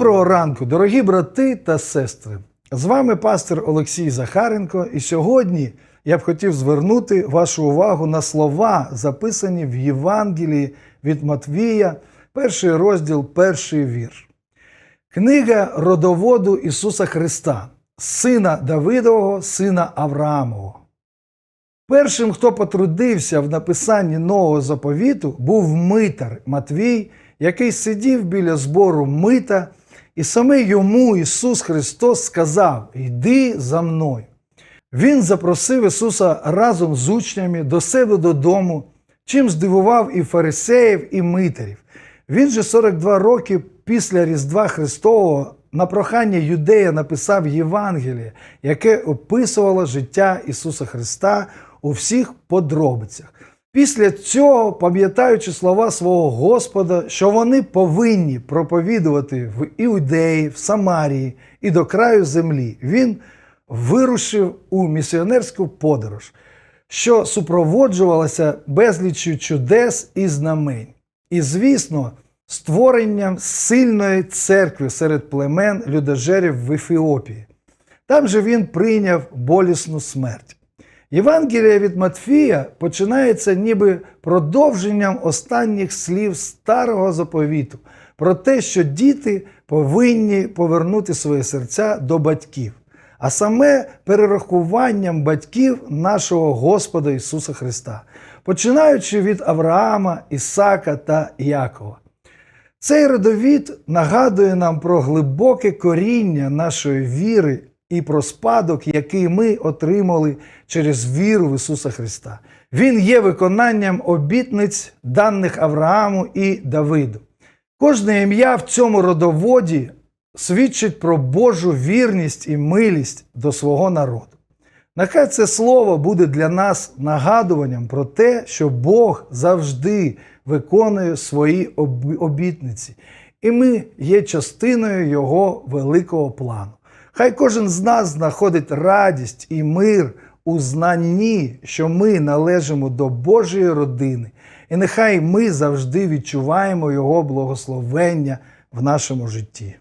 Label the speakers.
Speaker 1: Доброго ранку, дорогі брати та сестри. З вами пастор Олексій Захаренко, і сьогодні я б хотів звернути вашу увагу на слова, записані в Євангелії від Матвія, перший розділ, перший вірш. Книга родоводу Ісуса Христа, сина Давидового, сина Авраамового. Першим, хто потрудився в написанні нового заповіту, був митар Матвій, який сидів біля збору мита, і саме йому Ісус Христос сказав: Йди за мною. Він запросив Ісуса разом з учнями до себе додому, чим здивував і фарисеїв, і митарів. Він же 42 роки після Різдва Христового на прохання юдея написав Євангеліє, яке описувало життя Ісуса Христа у всіх подробицях. Після цього, пам'ятаючи слова свого Господа, що вони повинні проповідувати в Іудеї, в Самарії і до краю землі, він вирушив у місіонерську подорож, що супроводжувалася безліччю чудес і знамень. І, звісно, створенням сильної церкви серед племен людожерів в Ефіопії. Там же він прийняв болісну смерть. Євангелія від Матфія починається ніби продовженням останніх слів старого заповіту про те, що діти повинні повернути свої серця до батьків, а саме перерахуванням батьків нашого Господа Ісуса Христа, починаючи від Авраама, Ісака та Якова. Цей родовід нагадує нам про глибоке коріння нашої віри і про спадок, який ми отримали через віру в Ісуса Христа. Він є виконанням обітниць, даних Аврааму і Давиду. Кожне ім'я в цьому родоводі свідчить про Божу вірність і милість до свого народу. Нехай це слово буде для нас нагадуванням про те, що Бог завжди виконує свої обітниці, і ми є частиною Його великого плану. Хай кожен з нас знаходить радість і мир у знанні, що ми належимо до Божої родини, і нехай ми завжди відчуваємо Його благословення в нашому житті.